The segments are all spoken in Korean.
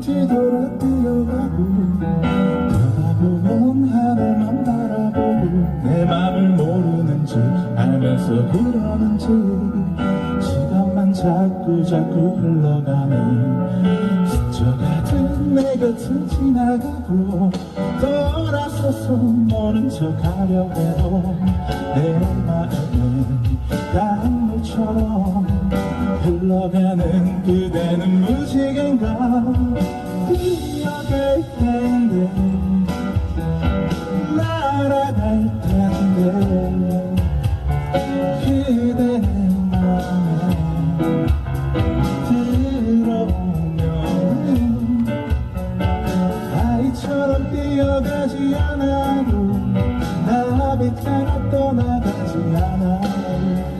뒤돌아 뛰어가고 돌아보면 하늘만 바라보고 내 맘을 모르는지 알면서 그러는지 시간만 자꾸 자꾸 흘러가네. 스쳐가듯 내 곁을 지나가고 돌아서서 모른 척 하려 해도 내 마음은 강물처럼 흘러가는 그대는 무지개인가? 뛰어갈 텐데 날아갈 텐데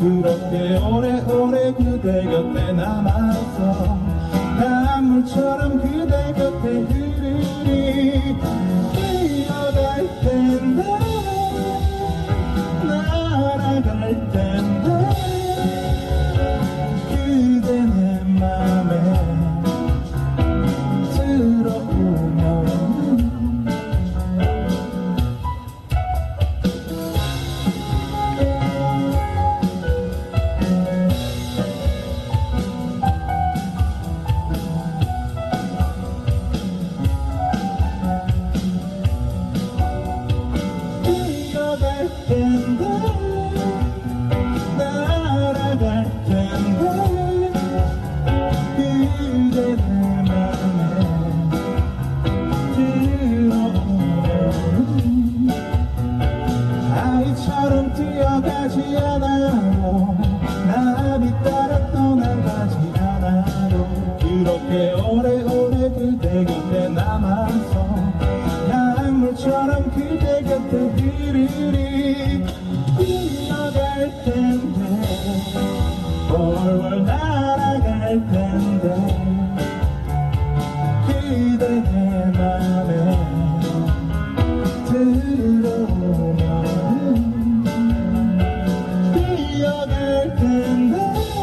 그렇게 오래오래 그대 곁에 남아서 강물처럼 그대 곁에 그렇게 오래오래 그대 곁에 남아서 약물처럼 그대 곁에 흐르리 뛰어갈 텐데 월월 날아갈 텐데 그대 내 맘에 들어오면 뛰어갈 텐데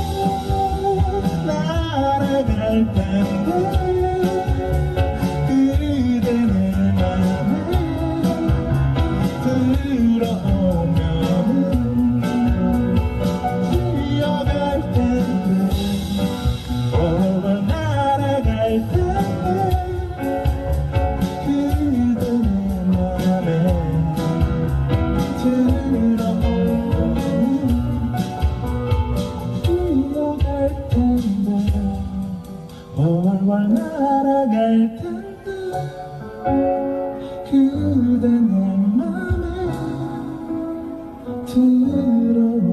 날아갈 텐데 그대 내 맘에 들어오면 뛰어갈 텐데 월월 날아갈 텐데 그대 내 맘에 들어오면 내 맘에 들어오면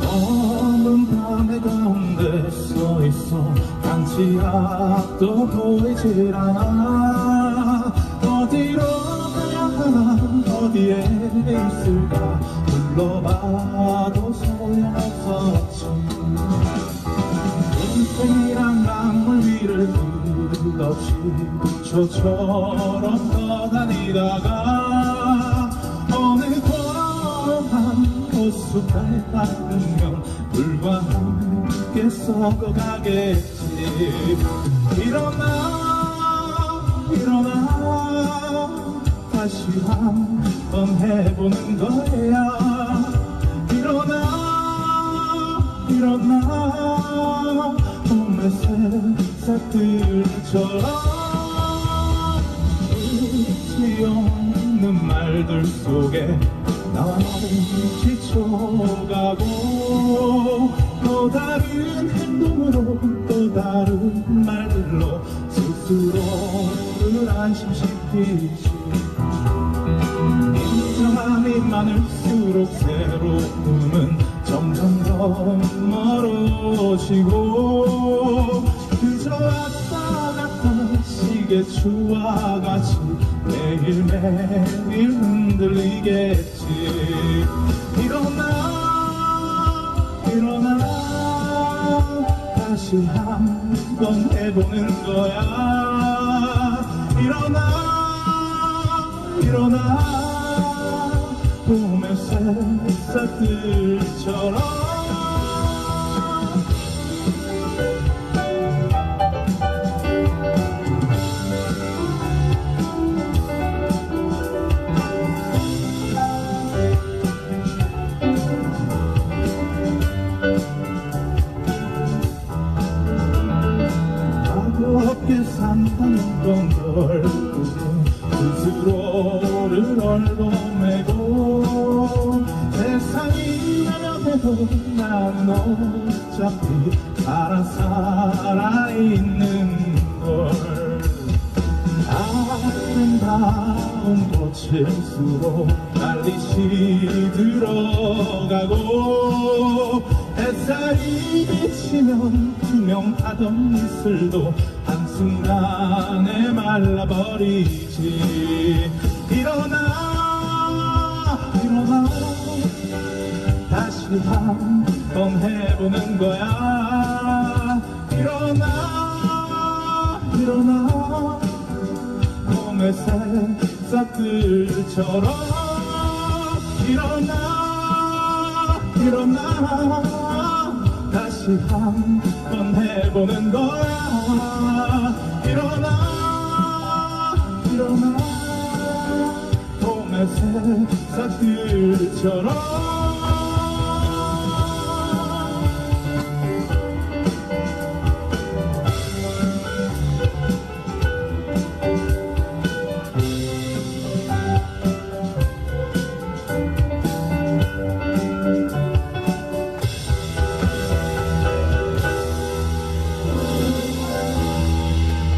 검은 밤의 가운데 서 있어. 단지 앞도 보이질 않아 어디에 있을까? 불러봐도 소용없었지. 인생이란 강물 위를 끝없이 저처럼 떠다니다가 어느 고요한 호숫가에 닿으면 불과 함께 썩어가겠지. 일어나 일어나 다시 한 번 해보는 거야. 일어나 일어나. 봄의 새싹들처럼 끝이 없는 말들 속에 나는 지쳐가고 또 다른 행동으로 또 다른 말들로 스스로를 안심시키지 인정함이 많을수록 새로움은 점점 더 멀어지고 그저 왔다 갔다 시계 추와 같이 매일매일 흔들리겠지. 일어나 일어나. 다시 한번 해보는 거야. 일어나 일어나 봄의 새싹들처럼 산다는 건 결국은 스스로를 얼어매고 나는 어차피 살아 살아있는 걸. 아름다운 꽃일수록 빨리 시들어가고 햇살이 비치면 투명하던 이슬도 한순간에 말라버리지. 일어나 다시 한 번 해보는 거야. 일어나 일어나. 봄의 새싹들처럼 일어나 일어나. 다시 한 번 해보는 거야. 일어나 일어나. 봄의 새싹들처럼